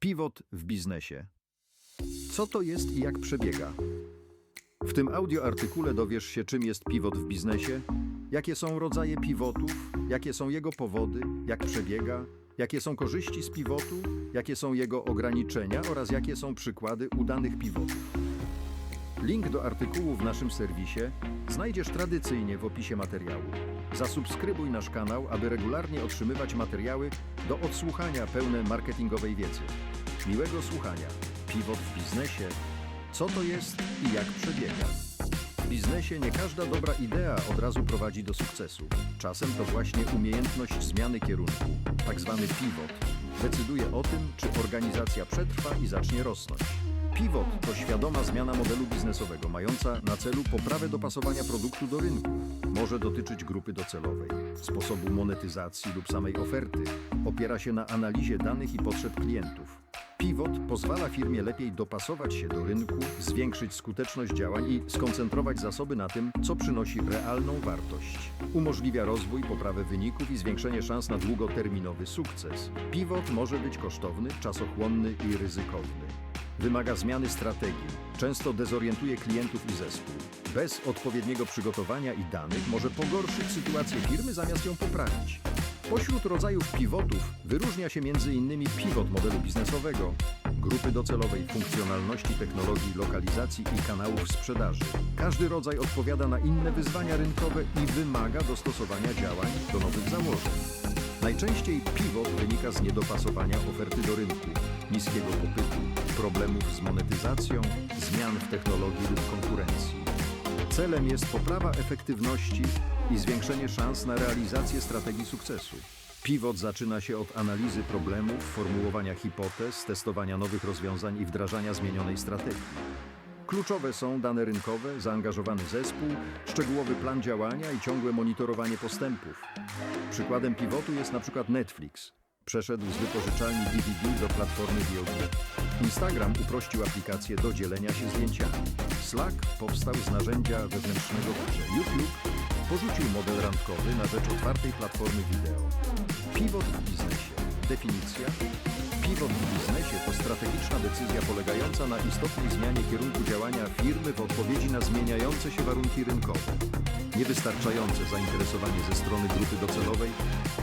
Pivot w biznesie. Co to jest i jak przebiega? W tym audioartykule dowiesz się, czym jest pivot w biznesie, jakie są rodzaje pivotów, jakie są jego powody, jak przebiega, jakie są korzyści z pivotu, jakie są jego ograniczenia oraz jakie są przykłady udanych pivotów. Link do artykułu w naszym serwisie znajdziesz tradycyjnie w opisie materiału. Zasubskrybuj nasz kanał, aby regularnie otrzymywać materiały do odsłuchania pełne marketingowej wiedzy. Miłego słuchania. Pivot w biznesie. Co to jest i jak przebiega? W biznesie nie każda dobra idea od razu prowadzi do sukcesu. Czasem to właśnie umiejętność zmiany kierunku, tak zwany pivot, decyduje o tym, czy organizacja przetrwa i zacznie rosnąć. Pivot to świadoma zmiana modelu biznesowego, mająca na celu poprawę dopasowania produktu do rynku. Może dotyczyć grupy docelowej, sposobu monetyzacji lub samej oferty. Opiera się na analizie danych i potrzeb klientów. Pivot pozwala firmie lepiej dopasować się do rynku, zwiększyć skuteczność działań i skoncentrować zasoby na tym, co przynosi realną wartość. Umożliwia rozwój, poprawę wyników i zwiększenie szans na długoterminowy sukces. Pivot może być kosztowny, czasochłonny i ryzykowny. Wymaga zmiany strategii, często dezorientuje klientów i zespół. Bez odpowiedniego przygotowania i danych może pogorszyć sytuację firmy zamiast ją poprawić. Pośród rodzajów pivotów wyróżnia się m.in. pivot modelu biznesowego, grupy docelowej, funkcjonalności technologii, lokalizacji i kanałów sprzedaży. Każdy rodzaj odpowiada na inne wyzwania rynkowe i wymaga dostosowania działań do nowych założeń. Najczęściej pivot wynika z niedopasowania oferty do rynku, niskiego popytu, problemów z monetyzacją, zmian w technologii lub konkurencji. Celem jest poprawa efektywności i zwiększenie szans na realizację strategii sukcesu. Pivot zaczyna się od analizy problemów, formułowania hipotez, testowania nowych rozwiązań i wdrażania zmienionej strategii. Kluczowe są dane rynkowe, zaangażowany zespół, szczegółowy plan działania i ciągłe monitorowanie postępów. Przykładem pivotu jest na przykład Netflix. Przeszedł z wypożyczalni DVD do platformy VOD. Instagram uprościł aplikację do dzielenia się zdjęciami. Slack powstał z narzędzia wewnętrznego web. YouTube porzucił model randkowy na rzecz otwartej platformy wideo. Pivot w biznesie. Definicja. Pivot w biznesie to strategiczna decyzja polegająca na istotnej zmianie kierunku działania firmy w odpowiedzi na zmieniające się warunki rynkowe. Niewystarczające zainteresowanie ze strony grupy docelowej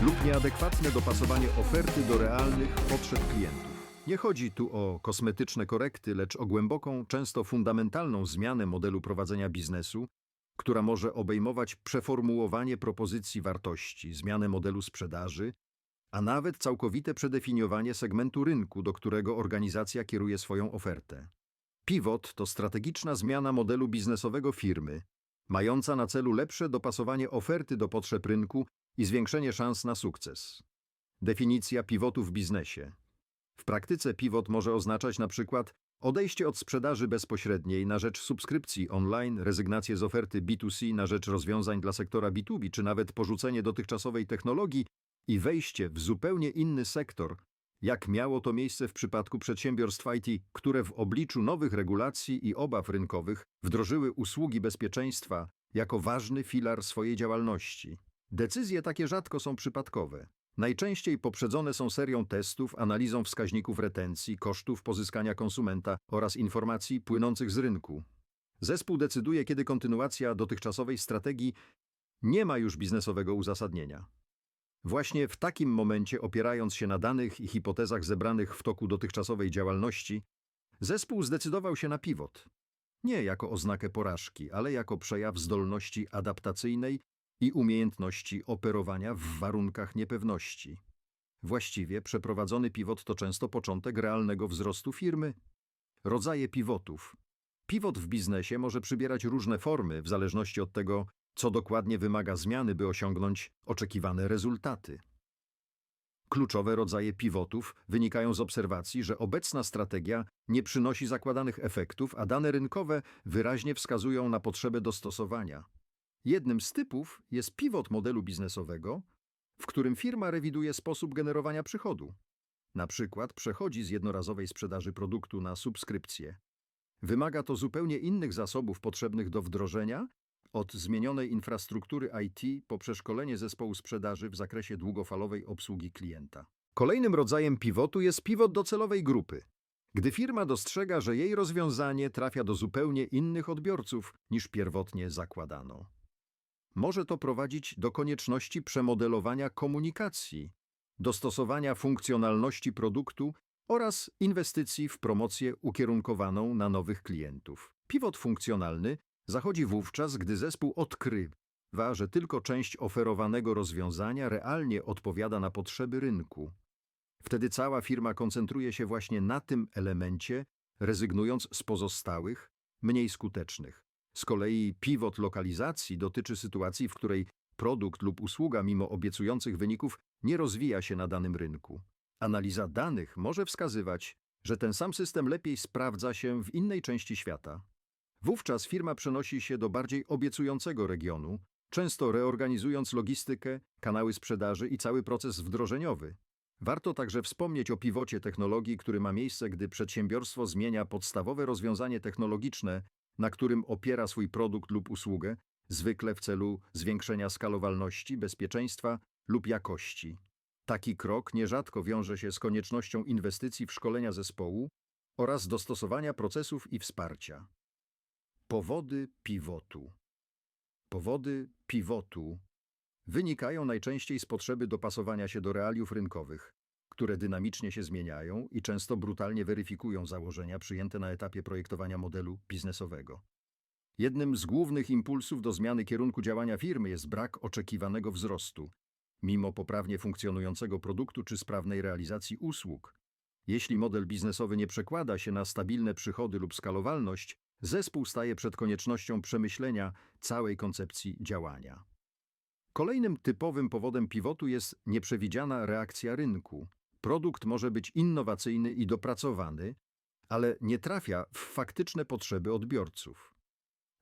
lub nieadekwatne dopasowanie oferty do realnych potrzeb klientów. Nie chodzi tu o kosmetyczne korekty, lecz o głęboką, często fundamentalną zmianę modelu prowadzenia biznesu, która może obejmować przeformułowanie propozycji wartości, zmianę modelu sprzedaży, a nawet całkowite przedefiniowanie segmentu rynku, do którego organizacja kieruje swoją ofertę. Pivot to strategiczna zmiana modelu biznesowego firmy, mająca na celu lepsze dopasowanie oferty do potrzeb rynku i zwiększenie szans na sukces. Definicja pivotu w biznesie. W praktyce pivot może oznaczać na przykład odejście od sprzedaży bezpośredniej na rzecz subskrypcji online, rezygnację z oferty B2C na rzecz rozwiązań dla sektora B2B, czy nawet porzucenie dotychczasowej technologii wejście w zupełnie inny sektor, jak miało to miejsce w przypadku przedsiębiorstw IT, które w obliczu nowych regulacji i obaw rynkowych wdrożyły usługi bezpieczeństwa jako ważny filar swojej działalności. Decyzje takie rzadko są przypadkowe. Najczęściej poprzedzone są serią testów, analizą wskaźników retencji, kosztów pozyskania konsumenta oraz informacji płynących z rynku. Zespół decyduje, kiedy kontynuacja dotychczasowej strategii nie ma już biznesowego uzasadnienia. Właśnie w takim momencie, opierając się na danych i hipotezach zebranych w toku dotychczasowej działalności, zespół zdecydował się na pivot. Nie jako oznakę porażki, ale jako przejaw zdolności adaptacyjnej i umiejętności operowania w warunkach niepewności. Właściwie przeprowadzony pivot to często początek realnego wzrostu firmy. Rodzaje pivotów. Pivot w biznesie może przybierać różne formy w zależności od tego, co dokładnie wymaga zmiany, by osiągnąć oczekiwane rezultaty. Kluczowe rodzaje pivotów wynikają z obserwacji, że obecna strategia nie przynosi zakładanych efektów, a dane rynkowe wyraźnie wskazują na potrzebę dostosowania. Jednym z typów jest pivot modelu biznesowego, w którym firma rewiduje sposób generowania przychodu. Na przykład przechodzi z jednorazowej sprzedaży produktu na subskrypcję. Wymaga to zupełnie innych zasobów potrzebnych do wdrożenia, od zmienionej infrastruktury IT po przeszkolenie zespołu sprzedaży w zakresie długofalowej obsługi klienta. Kolejnym rodzajem pivotu jest pivot do celowej grupy. Gdy firma dostrzega, że jej rozwiązanie trafia do zupełnie innych odbiorców niż pierwotnie zakładano. Może to prowadzić do konieczności przemodelowania komunikacji, dostosowania funkcjonalności produktu oraz inwestycji w promocję ukierunkowaną na nowych klientów. Pivot funkcjonalny zachodzi wówczas, gdy zespół odkrywa, że tylko część oferowanego rozwiązania realnie odpowiada na potrzeby rynku. Wtedy cała firma koncentruje się właśnie na tym elemencie, rezygnując z pozostałych, mniej skutecznych. Z kolei pivot lokalizacji dotyczy sytuacji, w której produkt lub usługa, mimo obiecujących wyników, nie rozwija się na danym rynku. Analiza danych może wskazywać, że ten sam system lepiej sprawdza się w innej części świata. Wówczas firma przenosi się do bardziej obiecującego regionu, często reorganizując logistykę, kanały sprzedaży i cały proces wdrożeniowy. Warto także wspomnieć o piwocie technologii, który ma miejsce, gdy przedsiębiorstwo zmienia podstawowe rozwiązanie technologiczne, na którym opiera swój produkt lub usługę, zwykle w celu zwiększenia skalowalności, bezpieczeństwa lub jakości. Taki krok nierzadko wiąże się z koniecznością inwestycji w szkolenia zespołu oraz dostosowania procesów i wsparcia. Powody pivotu. Powody pivotu wynikają najczęściej z potrzeby dopasowania się do realiów rynkowych, które dynamicznie się zmieniają i często brutalnie weryfikują założenia przyjęte na etapie projektowania modelu biznesowego. Jednym z głównych impulsów do zmiany kierunku działania firmy jest brak oczekiwanego wzrostu, mimo poprawnie funkcjonującego produktu czy sprawnej realizacji usług. Jeśli model biznesowy nie przekłada się na stabilne przychody lub skalowalność, zespół staje przed koniecznością przemyślenia całej koncepcji działania. Kolejnym typowym powodem pivotu jest nieprzewidziana reakcja rynku. Produkt może być innowacyjny i dopracowany, ale nie trafia w faktyczne potrzeby odbiorców.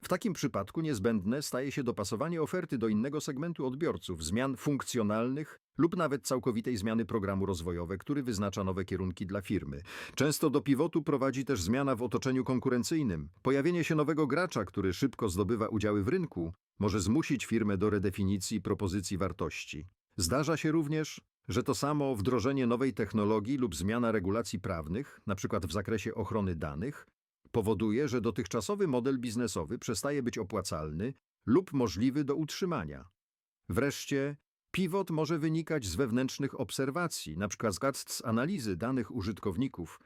W takim przypadku niezbędne staje się dopasowanie oferty do innego segmentu odbiorców, zmian funkcjonalnych lub nawet całkowitej zmiany programu rozwojowego, który wyznacza nowe kierunki dla firmy. Często do pivotu prowadzi też zmiana w otoczeniu konkurencyjnym. Pojawienie się nowego gracza, który szybko zdobywa udziały w rynku, może zmusić firmę do redefinicji propozycji wartości. Zdarza się również, że to samo wdrożenie nowej technologii lub zmiana regulacji prawnych, np. w zakresie ochrony danych, powoduje, że dotychczasowy model biznesowy przestaje być opłacalny lub możliwy do utrzymania. Wreszcie, pivot może wynikać z wewnętrznych obserwacji, np. z analizy danych użytkowników,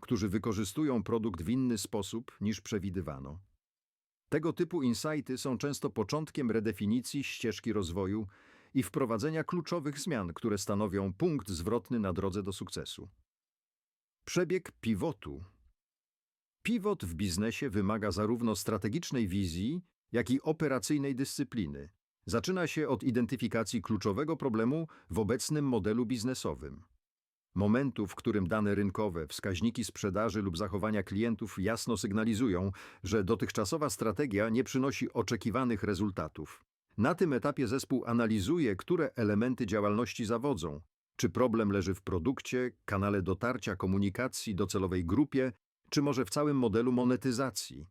którzy wykorzystują produkt w inny sposób niż przewidywano. Tego typu insighty są często początkiem redefinicji ścieżki rozwoju i wprowadzenia kluczowych zmian, które stanowią punkt zwrotny na drodze do sukcesu. Przebieg pivotu Pivot w biznesie wymaga zarówno strategicznej wizji, jak i operacyjnej dyscypliny. Zaczyna się od identyfikacji kluczowego problemu w obecnym modelu biznesowym. Momentu, w którym dane rynkowe, wskaźniki sprzedaży lub zachowania klientów jasno sygnalizują, że dotychczasowa strategia nie przynosi oczekiwanych rezultatów. Na tym etapie zespół analizuje, które elementy działalności zawodzą. Czy problem leży w produkcie, kanale dotarcia, komunikacji, docelowej grupie, czy może w całym modelu monetyzacji.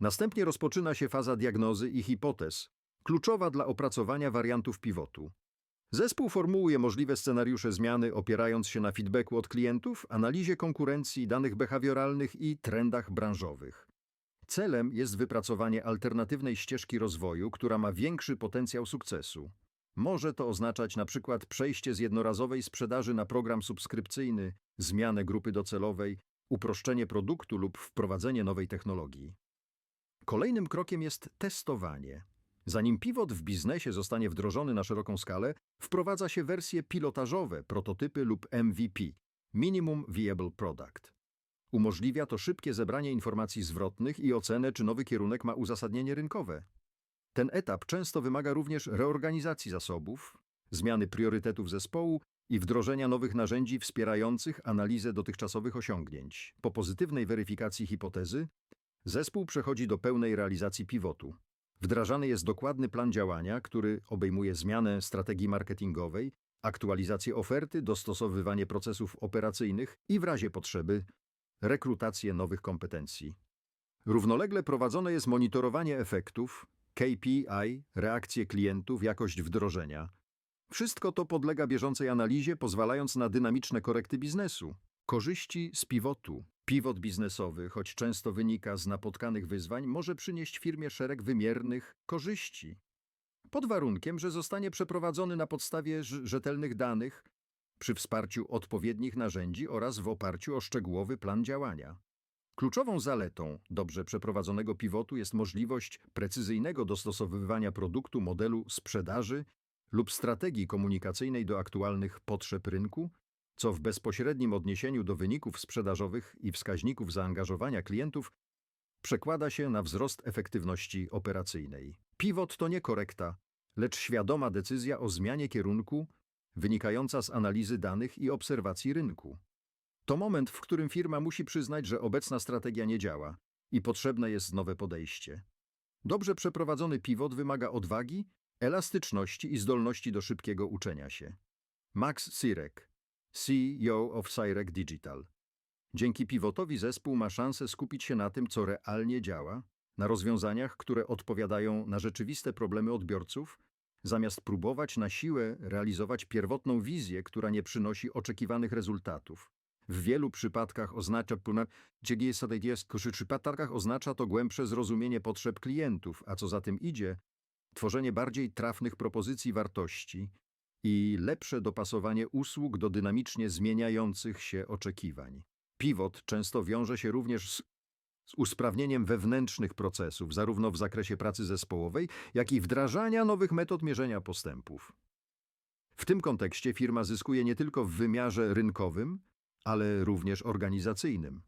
Następnie rozpoczyna się faza diagnozy i hipotez, kluczowa dla opracowania wariantów pivotu. Zespół formułuje możliwe scenariusze zmiany opierając się na feedbacku od klientów, analizie konkurencji, danych behawioralnych i trendach branżowych. Celem jest wypracowanie alternatywnej ścieżki rozwoju, która ma większy potencjał sukcesu. Może to oznaczać na przykład przejście z jednorazowej sprzedaży na program subskrypcyjny, zmianę grupy docelowej, uproszczenie produktu lub wprowadzenie nowej technologii. Kolejnym krokiem jest testowanie. Zanim pivot w biznesie zostanie wdrożony na szeroką skalę, wprowadza się wersje pilotażowe, prototypy lub MVP Minimum Viable Product. Umożliwia to szybkie zebranie informacji zwrotnych i ocenę, czy nowy kierunek ma uzasadnienie rynkowe. Ten etap często wymaga również reorganizacji zasobów, zmiany priorytetów zespołu i wdrożenia nowych narzędzi wspierających analizę dotychczasowych osiągnięć. Po pozytywnej weryfikacji hipotezy, zespół przechodzi do pełnej realizacji pivotu. Wdrażany jest dokładny plan działania, który obejmuje zmianę strategii marketingowej, aktualizację oferty, dostosowywanie procesów operacyjnych i w razie potrzeby rekrutację nowych kompetencji. Równolegle prowadzone jest monitorowanie efektów, KPI, reakcje klientów, jakość wdrożenia, Wszystko to podlega bieżącej analizie, pozwalając na dynamiczne korekty biznesu. Korzyści z pivotu. Pivot biznesowy, choć często wynika z napotkanych wyzwań, może przynieść firmie szereg wymiernych korzyści. Pod warunkiem, że zostanie przeprowadzony na podstawie rz- rzetelnych danych, przy wsparciu odpowiednich narzędzi oraz w oparciu o szczegółowy plan działania. Kluczową zaletą dobrze przeprowadzonego pivotu jest możliwość precyzyjnego dostosowywania produktu, modelu sprzedaży lub strategii komunikacyjnej do aktualnych potrzeb rynku, co w bezpośrednim odniesieniu do wyników sprzedażowych i wskaźników zaangażowania klientów przekłada się na wzrost efektywności operacyjnej. Pivot to nie korekta, lecz świadoma decyzja o zmianie kierunku wynikająca z analizy danych i obserwacji rynku. To moment, w którym firma musi przyznać, że obecna strategia nie działa i potrzebne jest nowe podejście. Dobrze przeprowadzony pivot wymaga odwagi, elastyczności i zdolności do szybkiego uczenia się. Max Sirek, CEO of Sirek Digital. Dzięki pivotowi zespół ma szansę skupić się na tym, co realnie działa, na rozwiązaniach, które odpowiadają na rzeczywiste problemy odbiorców, zamiast próbować na siłę realizować pierwotną wizję, która nie przynosi oczekiwanych rezultatów. W wielu przypadkach oznacza przypadkach oznacza to głębsze zrozumienie potrzeb klientów, a co za tym idzie, tworzenie bardziej trafnych propozycji wartości i lepsze dopasowanie usług do dynamicznie zmieniających się oczekiwań. Pivot często wiąże się również z, z usprawnieniem wewnętrznych procesów, zarówno w zakresie pracy zespołowej, jak i wdrażania nowych metod mierzenia postępów. W tym kontekście firma zyskuje nie tylko w wymiarze rynkowym, ale również organizacyjnym.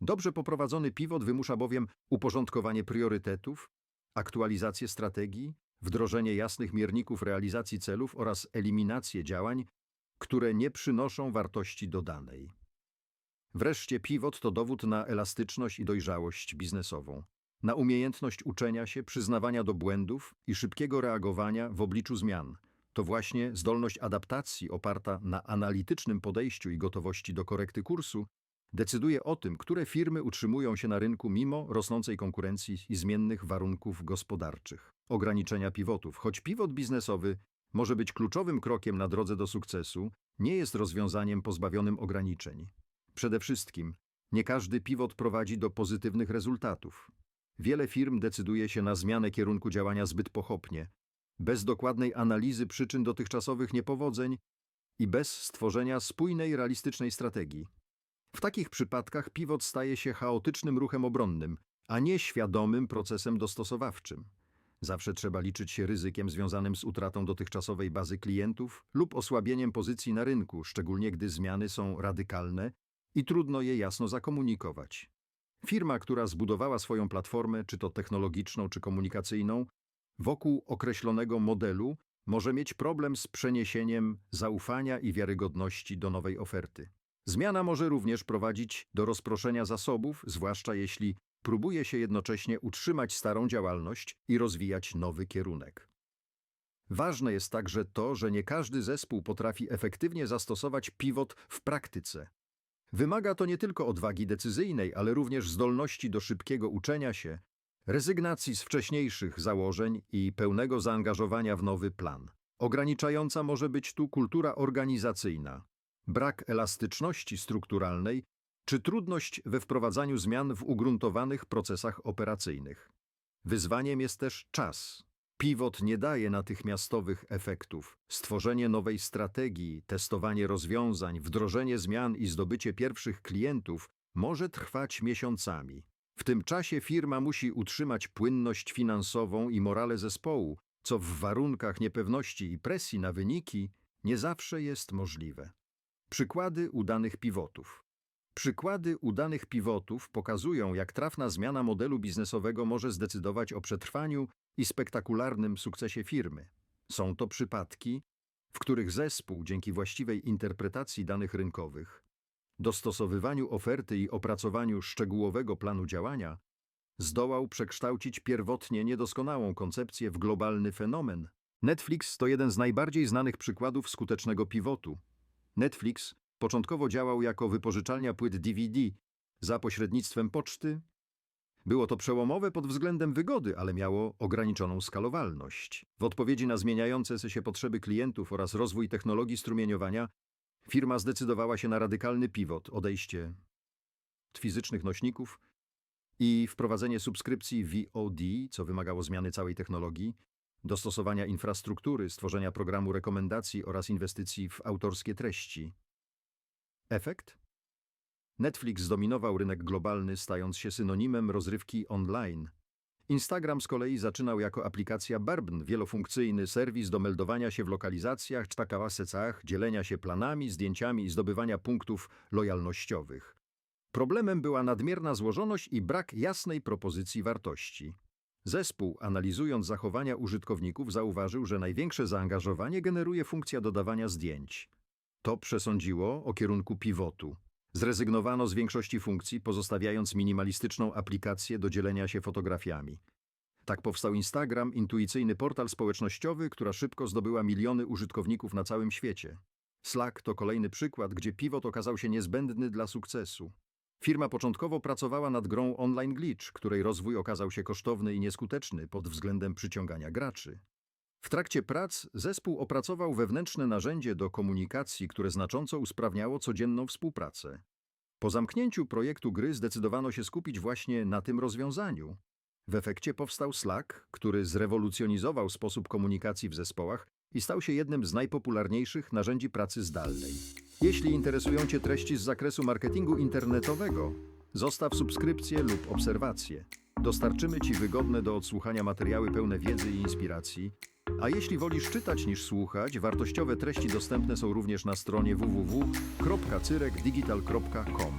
Dobrze poprowadzony pivot wymusza bowiem uporządkowanie priorytetów, aktualizację strategii, wdrożenie jasnych mierników realizacji celów oraz eliminację działań, które nie przynoszą wartości dodanej. Wreszcie pivot to dowód na elastyczność i dojrzałość biznesową, na umiejętność uczenia się, przyznawania do błędów i szybkiego reagowania w obliczu zmian. To właśnie zdolność adaptacji oparta na analitycznym podejściu i gotowości do korekty kursu decyduje o tym, które firmy utrzymują się na rynku mimo rosnącej konkurencji i zmiennych warunków gospodarczych. Ograniczenia pivotów. Choć pivot biznesowy może być kluczowym krokiem na drodze do sukcesu, nie jest rozwiązaniem pozbawionym ograniczeń. Przede wszystkim, nie każdy pivot prowadzi do pozytywnych rezultatów. Wiele firm decyduje się na zmianę kierunku działania zbyt pochopnie, bez dokładnej analizy przyczyn dotychczasowych niepowodzeń i bez stworzenia spójnej, realistycznej strategii. W takich przypadkach pivot staje się chaotycznym ruchem obronnym, a nie świadomym procesem dostosowawczym. Zawsze trzeba liczyć się ryzykiem związanym z utratą dotychczasowej bazy klientów lub osłabieniem pozycji na rynku, szczególnie gdy zmiany są radykalne i trudno je jasno zakomunikować. Firma, która zbudowała swoją platformę, czy to technologiczną, czy komunikacyjną, wokół określonego modelu, może mieć problem z przeniesieniem zaufania i wiarygodności do nowej oferty. Zmiana może również prowadzić do rozproszenia zasobów, zwłaszcza jeśli próbuje się jednocześnie utrzymać starą działalność i rozwijać nowy kierunek. Ważne jest także to, że nie każdy zespół potrafi efektywnie zastosować pivot w praktyce. Wymaga to nie tylko odwagi decyzyjnej, ale również zdolności do szybkiego uczenia się, rezygnacji z wcześniejszych założeń i pełnego zaangażowania w nowy plan. Ograniczająca może być tu kultura organizacyjna, brak elastyczności strukturalnej czy trudność we wprowadzaniu zmian w ugruntowanych procesach operacyjnych. Wyzwaniem jest też czas. Pivot nie daje natychmiastowych efektów. Stworzenie nowej strategii, testowanie rozwiązań, wdrożenie zmian i zdobycie pierwszych klientów może trwać miesiącami. W tym czasie firma musi utrzymać płynność finansową i morale zespołu, co w warunkach niepewności i presji na wyniki nie zawsze jest możliwe. Przykłady udanych pivotów. Przykłady udanych pivotów pokazują, jak trafna zmiana modelu biznesowego może zdecydować o przetrwaniu i spektakularnym sukcesie firmy. Są to przypadki, w których zespół dzięki właściwej interpretacji danych rynkowych, dostosowywaniu oferty i opracowaniu szczegółowego planu działania zdołał przekształcić pierwotnie niedoskonałą koncepcję w globalny fenomen. Netflix to jeden z najbardziej znanych przykładów skutecznego pivotu. Netflix początkowo działał jako wypożyczalnia płyt DVD za pośrednictwem poczty, Było to przełomowe pod względem wygody, ale miało ograniczoną skalowalność. W odpowiedzi na zmieniające się potrzeby klientów oraz rozwój technologii strumieniowania, firma zdecydowała się na radykalny pivot, odejście od fizycznych nośników i wprowadzenie subskrypcji VOD, co wymagało zmiany całej technologii, dostosowania infrastruktury, stworzenia programu rekomendacji oraz inwestycji w autorskie treści. Efekt? Netflix zdominował rynek globalny, stając się synonimem rozrywki online. Instagram z kolei zaczynał jako aplikacja Barbn, wielofunkcyjny serwis do meldowania się w lokalizacjach, cztakałasecach, dzielenia się planami, zdjęciami i zdobywania punktów lojalnościowych. Problemem była nadmierna złożoność i brak jasnej propozycji wartości. Zespół, analizując zachowania użytkowników, zauważył, że największe zaangażowanie generuje funkcja dodawania zdjęć. To przesądziło o kierunku pivotu. Zrezygnowano z większości funkcji, pozostawiając minimalistyczną aplikację do dzielenia się fotografiami. Tak powstał Instagram, intuicyjny portal społecznościowy, która szybko zdobyła miliony użytkowników na całym świecie. Slack to kolejny przykład, gdzie pivot okazał się niezbędny dla sukcesu. Firma początkowo pracowała nad grą Online Glitch, której rozwój okazał się kosztowny i nieskuteczny pod względem przyciągania graczy. W trakcie prac zespół opracował wewnętrzne narzędzie do komunikacji, które znacząco usprawniało codzienną współpracę. Po zamknięciu projektu gry zdecydowano się skupić właśnie na tym rozwiązaniu. W efekcie powstał Slack, który zrewolucjonizował sposób komunikacji w zespołach i stał się jednym z najpopularniejszych narzędzi pracy zdalnej. Jeśli interesują Cię treści z zakresu marketingu internetowego, zostaw subskrypcję lub obserwację. Dostarczymy Ci wygodne do odsłuchania materiały pełne wiedzy i inspiracji. A jeśli wolisz czytać niż słuchać, wartościowe treści dostępne są również na stronie www.cyrekdigital.com.